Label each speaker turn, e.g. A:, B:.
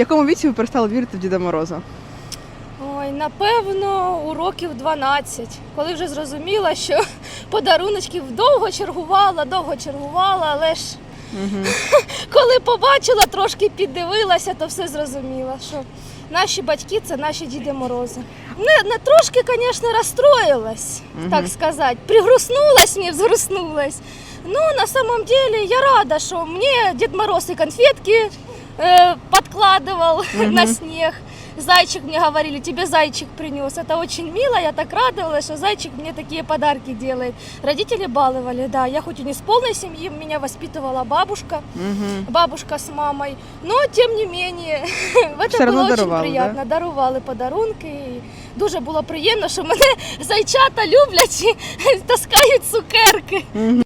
A: якому віці ви перестали вірити в Діда Мороза?
B: Ой, напевно, у років 12, коли вже зрозуміла, що подаруночків довго чергувала, довго чергувала, але ж
A: Угу.
B: коли побачила, трошки піддивилася, то все зрозуміла, що наші батьки це наші Діди Морози. Не, не трошки, звісно, розстроїлась,
A: Мгм.
B: так сказати. Пригрустнулась, не взгрустнулась. Ну, на самом деле, я рада, что мне Дед Мороз и конфетки э, подкладывал
A: Мгм.
B: на снег. Зайчик мне говорили, тебе зайчик принес. Это очень мило, я так радовалась, что зайчик мне такие подарки делает. Родители баловали, да. Я хоть и не с полной семьи, меня воспитывала бабушка,
A: Угу.
B: бабушка с мамой, но тем не менее, в
A: Все
B: это
A: равно
B: було дуже
A: дарували,
B: приємно. Дарували подарунки. І дуже було приємно, що мене зайчата люблять і таскають цукерки.
A: Угу.